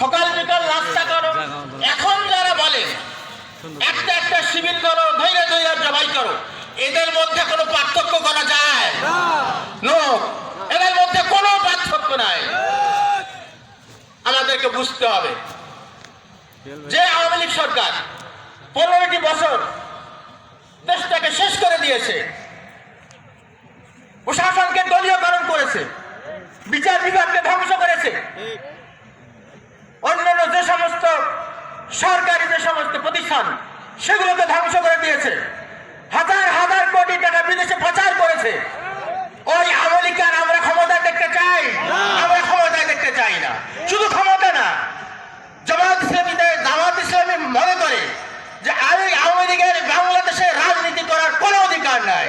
সকাল বিকাল নাস্তা করো। এখন যারা বলে একটা একটা শিবির করো ধৈর্য ধৈর্য জবাই করো এদের মধ্যে কোনো পার্থক্য করা যায়? নো। এদের মধ্যে কোনো পার্থক্য নাই। আমাদেরকে বুঝতে হবে। যে আওয়ামী লীগ সরকার পনেরোটি বছর দেশটাকে শেষ করে দিয়েছে প্রশাসনকে দলীয়করণ করেছে বিচার বিভাগকে ধ্বংস করেছে অন্যান্য যে সমস্ত সরকারি যে সমস্ত প্রতিষ্ঠান সেগুলোকে ধ্বংস করে দিয়েছে হাজার হাজার কোটি টাকা বিদেশে পাচার করেছে ওই আমলিকার আমরা ক্ষমতা দেখতে চাই আমরা ক্ষমতা দেখতে চাই না শুধু ক্ষমতা না জামাত ইসলামীতে জামাত ইসলামী মনে করে যে আমি আওয়ামী লীগের বাংলাদেশে রাজনীতি করার কোনো অধিকার নাই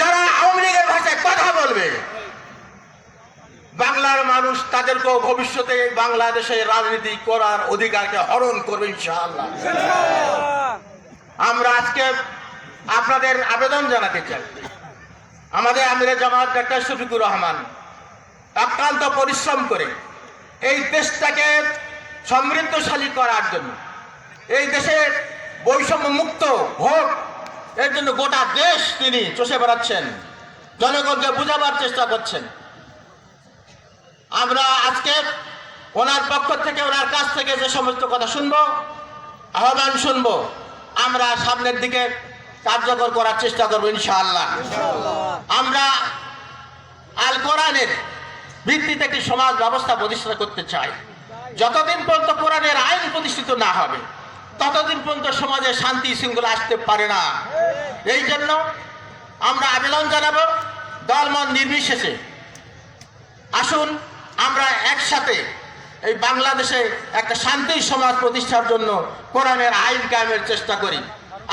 যারা আওয়ামী লীগের ভাষায় কথা বলবে বাংলার মানুষ তাদেরকেও ভবিষ্যতে বাংলাদেশে রাজনীতি করার অধিকারকে হরণ করবে ইনশাআল্লাহ। আমরা আজকে আপনাদের আবেদন জানাতে চাই। আমাদের আমিরে জামাত ডাক্তার শফিকুর রহমান অক্লান্ত পরিশ্রম করে এই দেশটাকে সমৃদ্ধশালী করার জন্য, এই দেশের বৈষম্য মুক্ত ভোট এর জন্য গোটা দেশ তিনি চষে বেড়াচ্ছেন। জনগণকে বোঝাবার চেষ্টা করছেন। আমরা আজকে ওনার পক্ষ থেকে ওনার কাছ থেকে যে সমস্ত কথা শুনব আহ্বান শুনব আমরা সামনের দিকে কার্যকর করার চেষ্টা করব ইনশাআল্লাহ। আমরা আল কোরআনের ভিত্তিতে একটি সমাজ ব্যবস্থা প্রতিষ্ঠা করতে চাই। যতদিন পর্যন্ত কোরআনের আইন প্রতিষ্ঠিত না হবে ততদিন পর্যন্ত সমাজে শান্তি শৃঙ্খলা আসতে পারে না। এই জন্য আমরা আবেদন জানাব দলমত নির্বিশেষে। আসুন আমরা একসাথে এই বাংলাদেশে একটা শান্তি সমাজ প্রতিষ্ঠার জন্য কোরআনের আইন কায়েমের চেষ্টা করি।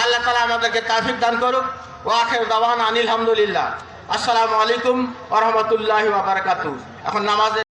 আল্লাহ তালা আমাদেরকে তাফিক দান করুক। ও আখের দাওয়ান আনিল হামদুলিল্লাহ। আসসালামু আলাইকুম ওরহমতুল্লাহ বারাকাতু এখন নামাজের